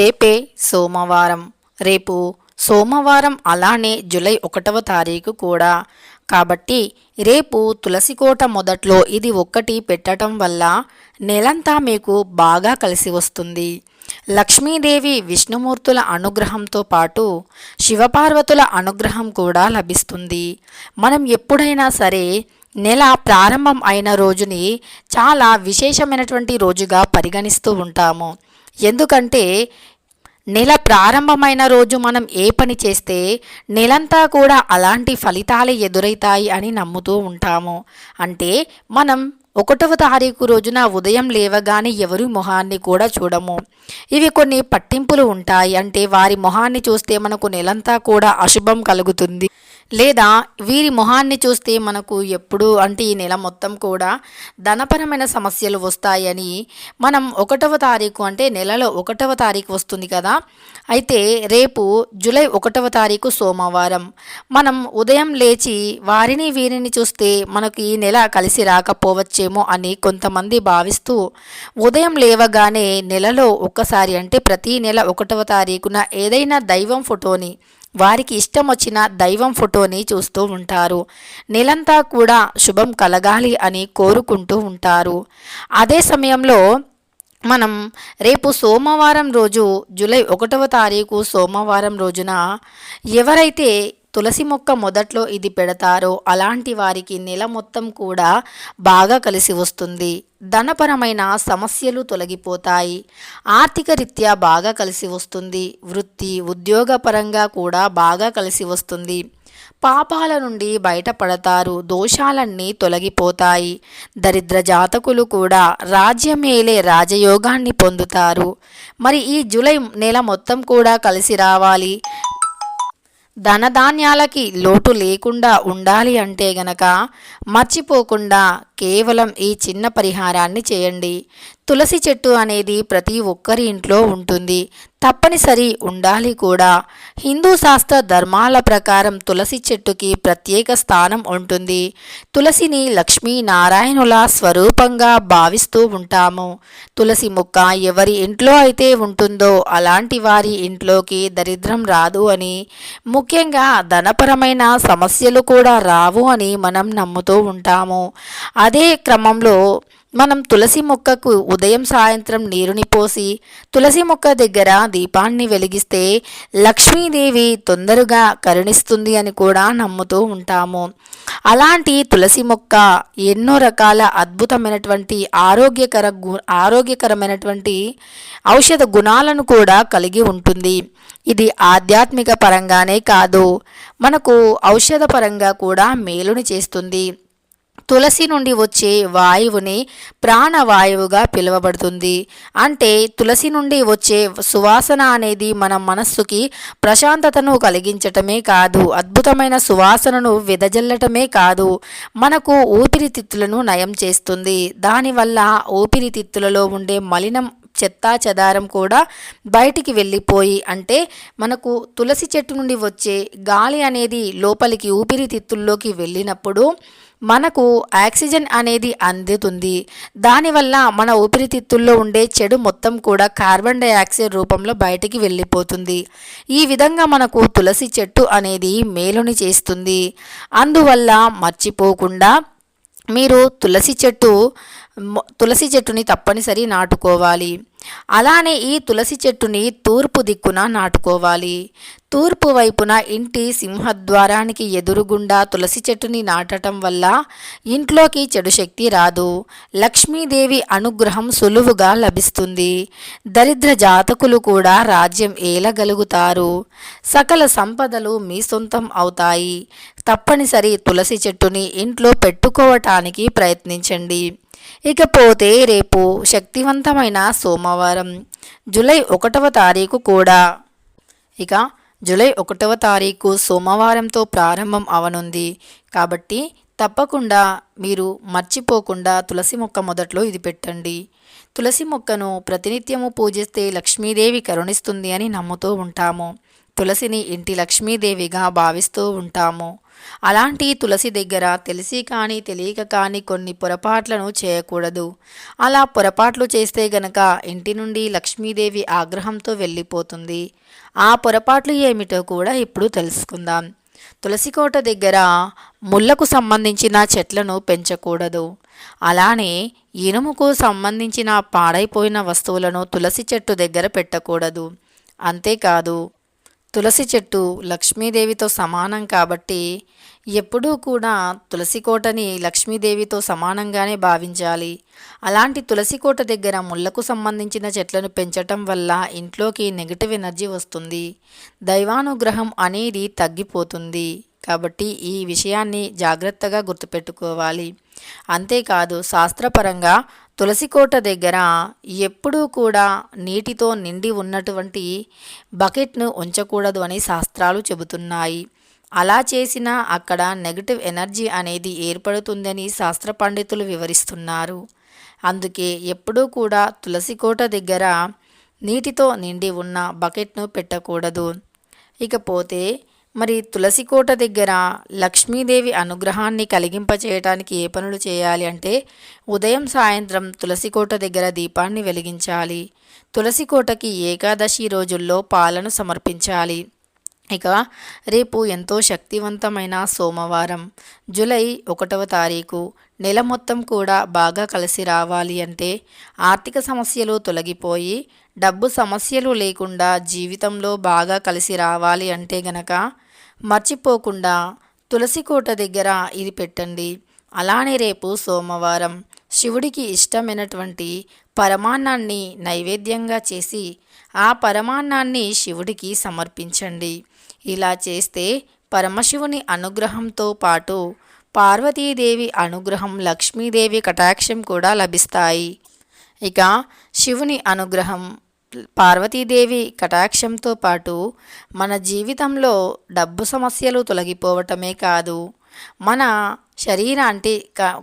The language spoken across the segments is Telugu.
రేపే సోమవారం. రేపు సోమవారం అలానే జూలై ఒకటవ తారీఖు కూడా. కాబట్టి రేపు తులసికోట మొదట్లో ఇది ఒక్కటి పెట్టడం వల్ల నెలంతా మీకు బాగా కలిసి వస్తుంది. లక్ష్మీదేవి విష్ణుమూర్తుల అనుగ్రహంతో పాటు శివపార్వతుల అనుగ్రహం కూడా లభిస్తుంది. మనం ఎప్పుడైనా సరే నెల ప్రారంభం అయిన రోజుని చాలా విశేషమైనటువంటి రోజుగా పరిగణిస్తూ ఉంటాము. ఎందుకంటే నెల ప్రారంభమైన రోజు మనం ఏ పని చేస్తే నెలంతా కూడా అలాంటి ఫలితాలే ఎదురవుతాయి అని నమ్ముతూ ఉంటాము. అంటే మనం ఒకటవ తారీఖు రోజున ఉదయం లేవగానే ఎవరి మొహాన్ని కూడా చూడము. ఇవి కొన్ని పట్టింపులు ఉంటాయి. అంటే వారి మొహాన్ని చూస్తే మనకు నెలంతా కూడా అశుభం కలుగుతుంది. లేదా వీరి మొహాన్ని చూస్తే మనకు ఎప్పుడు అంటే ఈ నెల మొత్తం కూడా ధనపరమైన సమస్యలు వస్తాయని మనం ఒకటవ తారీఖు అంటే నెలలో ఒకటవ తారీఖు వస్తుంది కదా. అయితే రేపు జూలై ఒకటవ తారీఖు సోమవారం. మనం ఉదయం లేచి వారిని వీరిని చూస్తే మనకు ఈ నెల కలిసి రాకపోవచ్చేమో అని కొంతమంది భావిస్తూ ఉదయం లేవగానే నెలలో ఒక్కసారి అంటే ప్రతి నెల ఒకటవ తారీఖున ఏదైనా దైవం ఫోటోని వారికి ఇష్టం వచ్చిన దైవం ఫోటోని చూస్తూ ఉంటారు. నెలంతా కూడా శుభం కలగాలి అని కోరుకుంటూ ఉంటారు. అదే సమయంలో మనం రేపు సోమవారం రోజు జూలై ఒకటవ తారీఖు సోమవారం రోజున ఎవరైతే తులసి మొక్క మొదట్లో ఇది పెడతారో అలాంటి వారికి నెల మొత్తం కూడా బాగా కలిసి వస్తుంది. ధనపరమైన సమస్యలు తొలగిపోతాయి. ఆర్థిక రీత్యా బాగా కలిసి వస్తుంది. వృత్తి ఉద్యోగపరంగా కూడా బాగా కలిసి వస్తుంది. పాపాల నుండి బయటపడతారు. దోషాలన్నీ తొలగిపోతాయి. దరిద్ర జాతకులు కూడా రాజ్యమేలే రాజయోగాన్ని పొందుతారు. మరి ఈ జూలై నెల మొత్తం కూడా కలిసి రావాలి. ధనధాన్యాలకి లోటు లేకుండా ఉండాలి అంటే గనక మర్చిపోకుండా కేవలం ఈ చిన్న పరిహారాన్ని చేయండి. తులసి చెట్టు అనేది ప్రతి ఒక్కరి ఇంట్లో ఉంటుంది. తప్పనిసరి ఉండాలి కూడా. హిందూ శాస్త్ర ధర్మాల ప్రకారం తులసి చెట్టుకి ప్రత్యేక స్థానం ఉంటుంది. తులసిని లక్ష్మీనారాయణుల స్వరూపంగా భావిస్తూ ఉంటాము. తులసి మొక్క ఎవరి ఇంట్లో అయితే ఉంటుందో అలాంటి వారి ఇంట్లోకి దరిద్రం రాదు అని ముఖ్యంగా ధనపరమైన సమస్యలు కూడా రావు అని మనం నమ్ముతూ ఉంటాము. అదే క్రమంలో మనం తులసి మొక్కకు ఉదయం సాయంత్రం నీరుని పోసి తులసి మొక్క దగ్గర దీపాన్ని వెలిగిస్తే లక్ష్మీదేవి తొందరగా కరుణిస్తుంది అని కూడా నమ్ముతూ ఉంటాము. అలాంటి తులసి మొక్క ఎన్నో రకాల అద్భుతమైనటువంటి ఆరోగ్యకర గు ఆరోగ్యకరమైనటువంటి ఔషధ గుణాలను కూడా కలిగి ఉంటుంది. ఇది ఆధ్యాత్మిక పరంగానే కాదు మనకు ఔషధ పరంగా కూడా మేలుని చేస్తుంది. తులసి నుండి వచ్చే వాయువుని ప్రాణవాయువుగా పిలువబడుతుంది. అంటే తులసి నుండి వచ్చే సువాసన అనేది మన మనస్సుకి ప్రశాంతతను కలిగించటమే కాదు అద్భుతమైన సువాసనను వెదజల్లటమే కాదు మనకు ఊపిరితిత్తులను నయం చేస్తుంది. దానివల్ల ఊపిరితిత్తులలో ఉండే మలినం చెత్తా చెదారం కూడా బయటికి వెళ్ళిపోయి అంటే మనకు తులసి చెట్టు నుండి వచ్చే గాలి అనేది లోపలికి ఊపిరితిత్తుల్లోకి వెళ్ళినప్పుడు మనకు ఆక్సిజన్ అనేది అందుతుంది. దానివల్ల మన ఊపిరితిత్తుల్లో ఉండే చెడు మొత్తం కూడా కార్బన్ డైఆక్సైడ్ రూపంలో బయటికి వెళ్ళిపోతుంది. ఈ విధంగా మనకు తులసి చెట్టు అనేది మేలుని చేస్తుంది. అందువల్ల మర్చిపోకుండా మీరు తులసి చెట్టు తులసి చెట్టుని తప్పనిసరి నాటుకోవాలి. అలానే ఈ తులసి చెట్టుని తూర్పు దిక్కున నాటుకోవాలి. తూర్పు వైపున ఇంటి సింహద్వారానికి ఎదురుగుండా తులసి చెట్టుని నాటటం వల్ల ఇంట్లోకి చెడు శక్తి రాదు. లక్ష్మీదేవి అనుగ్రహం సులువుగా లభిస్తుంది. దరిద్ర జాతకులు కూడా రాజ్యం ఏలగలుగుతారు. సకల సంపదలు మీ సొంతం అవుతాయి. తప్పనిసరి తులసి చెట్టుని ఇంట్లో పెట్టుకోవటానికి ప్రయత్నించండి. ఇకపోతే రేపు శక్తివంతమైన సోమవారం జూలై ఒకటవ తారీఖు కూడా. ఇక జూలై ఒకటవ తారీఖు సోమవారంతో ప్రారంభం అవనుంది. కాబట్టి తప్పకుండా మీరు మర్చిపోకుండా తులసి మొక్క మొదట్లో ఇది పెట్టండి. తులసి మొక్కను ప్రతినిత్యము పూజిస్తే లక్ష్మీదేవి కరుణిస్తుంది అని నమ్ముతూ ఉంటాము. తులసిని ఇంటి లక్ష్మీదేవిగా భావిస్తూ ఉంటాము. అలాంటి తులసి దగ్గర తెలిసి కానీ తెలియక కానీ కొన్ని పొరపాట్లను చేయకూడదు. అలా పొరపాట్లు చేస్తే గనక ఇంటి నుండి లక్ష్మీదేవి ఆగ్రహంతో వెళ్ళిపోతుంది. ఆ పొరపాట్లు ఏమిటో కూడా ఇప్పుడు తెలుసుకుందాం. తులసికోట దగ్గర ముళ్ళకు సంబంధించిన చెట్లను పెంచకూడదు. అలానే ఇనుముకు సంబంధించిన పాడైపోయిన వస్తువులను తులసి చెట్టు దగ్గర పెట్టకూడదు. అంతేకాదు తులసి చెట్టు లక్ష్మీదేవితో సమానం కాబట్టి ఎప్పుడూ కూడా తులసి కోటని లక్ష్మీదేవితో సమానంగానే భావించాలి. అలాంటి తులసి కోట దగ్గర ముళ్ళకు సంబంధించిన చెట్లను పెంచటం వల్ల ఇంట్లోకి నెగిటివ్ ఎనర్జీ వస్తుంది. దైవానుగ్రహం అనేది తగ్గిపోతుంది. కాబట్టి ఈ విషయాన్ని జాగ్రత్తగా గుర్తుపెట్టుకోవాలి. అంతేకాదు శాస్త్రపరంగా తులసికోట దగ్గర ఎప్పుడూ కూడా నీటితో నిండి ఉన్నటువంటి బకెట్ను ఉంచకూడదు అని శాస్త్రాలు చెబుతున్నాయి. అలా చేసినా అక్కడ నెగటివ్ ఎనర్జీ అనేది ఏర్పడుతుందని శాస్త్ర పండితులు వివరిస్తున్నారు. అందుకే ఎప్పుడూ కూడా తులసికోట దగ్గర నీటితో నిండి ఉన్న బకెట్ను పెట్టకూడదు. ఇకపోతే మరి తులసికోట దగ్గర లక్ష్మీదేవి అనుగ్రహాన్ని కలిగింపచేయటానికి ఏ పనులు చేయాలి అంటే ఉదయం సాయంత్రం తులసికోట దగ్గర దీపాన్ని వెలిగించాలి. తులసికోటకి ఏకాదశి రోజుల్లో పాలను సమర్పించాలి. ఇక రేపు ఎంతో శక్తివంతమైన సోమవారం జూలై ఒకటవ తారీఖు నెల మొత్తం కూడా బాగా కలిసి రావాలి అంటే ఆర్థిక సమస్యలు తొలగిపోయి డబ్బు సమస్యలు లేకుండా జీవితంలో బాగా కలిసి రావాలి అంటే గనక మర్చిపోకుండా తులసి కోట దగ్గర ఇది పెట్టండి. అలానే రేపు సోమవారం శివుడికి ఇష్టమైనటువంటి పరమాన్నాన్ని నైవేద్యంగా చేసి ఆ పరమాన్నాన్ని శివుడికి సమర్పించండి. ఇలా చేస్తే పరమశివుని అనుగ్రహంతో పాటు పార్వతీదేవి అనుగ్రహం లక్ష్మీదేవి కటాక్షం కూడా లభిస్తాయి. ఇక శివుని అనుగ్రహం పార్వతీదేవి కటాక్షంతో పాటు మన జీవితంలో డబ్బు సమస్యలు తొలగిపోవటమే కాదు మన శరీరానికి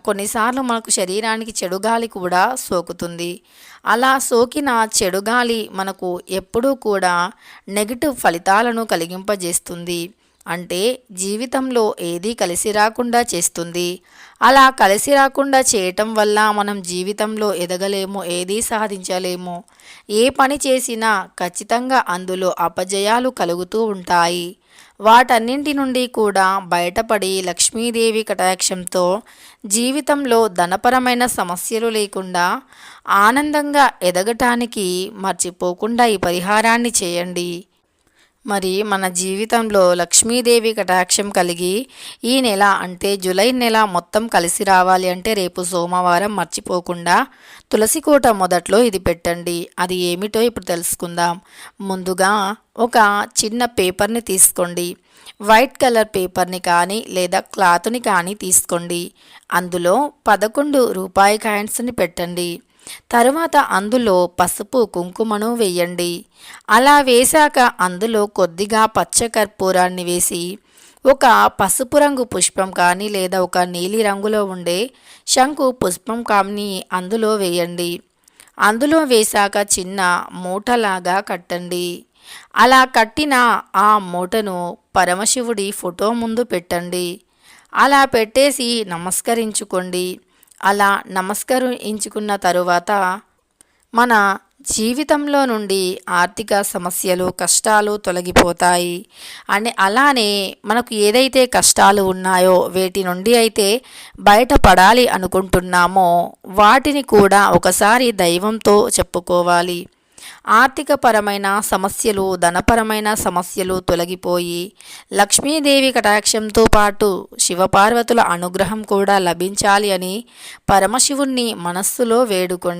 కొన్నిసార్లు మనకు శరీరానికి చెడుగాలి కూడా సోకుతుంది. అలా సోకిన చెడుగాలి మనకు ఎప్పుడూ కూడా నెగిటివ్ ఫలితాలను కలిగింపజేస్తుంది. అంటే జీవితంలో ఏదీ కలిసి రాకుండా చేస్తుంది. అలా కలిసి రాకుండా చేయటం వల్ల మనం జీవితంలో ఎదగలేము ఏదీ సాధించలేము ఏ పని చేసినా ఖచ్చితంగా అందులో అపజయాలు కలుగుతూ ఉంటాయి. వాటన్నింటి నుండి కూడా బయటపడి లక్ష్మీదేవి కటాక్షంతో జీవితంలో ధనపరమైన సమస్యలు లేకుండా ఆనందంగా ఎదగటానికి మర్చిపోకుండా ఈ పరిహారాన్ని చేయండి. మరి మన జీవితంలో లక్ష్మీదేవి కటాక్షం కలిగి ఈ నెల అంటే జూలై నెల మొత్తం కలిసి రావాలి అంటే రేపు సోమవారం మర్చిపోకుండా తులసి కోట మొదట్లో ఇది పెట్టండి. అది ఏమిటో ఇప్పుడు తెలుసుకుందాం. ముందుగా ఒక చిన్న పేపర్ని తీసుకోండి. వైట్ కలర్ పేపర్ని కానీ లేదా క్లాత్ని కానీ తీసుకోండి. అందులో పదకొండు రూపాయి కాయిన్స్ని పెట్టండి. తరువాత అందులో పసుపు కుంకుమను వేయండి. అలా వేశాక అందులో కొద్దిగా పచ్చకర్పూరాన్ని వేసి ఒక పసుపు రంగు పుష్పం కానీ లేదా ఒక నీలి రంగులో ఉండే శంకు పుష్పం కానీ అందులో వేయండి. అందులో వేశాక చిన్న మూటలాగా కట్టండి. అలా కట్టిన ఆ మూటను పరమశివుడి ఫోటో ముందు పెట్టండి. అలా పెట్టేసి నమస్కరించుకోండి. అలా నమస్కరించుకున్న తరువాత మన జీవితంలో నుండి ఆర్థిక సమస్యలు కష్టాలు తొలగిపోతాయి. అని అలానే మనకు ఏదైతే కష్టాలు ఉన్నాయో వేటి నుండి అయితే బయటపడాలి అనుకుంటున్నామో వాటిని కూడా ఒకసారి దైవంతో చెప్పుకోవాలి. ఆర్థికపరమైన సమస్యలు ధనపరమైన సమస్యలు తొలగిపోయి లక్ష్మీదేవి కటాక్షంతో పాటు శివపార్వతుల అనుగ్రహం కూడా లభించాలి అని పరమశివుణ్ణి మనస్సులో వేడుకోండి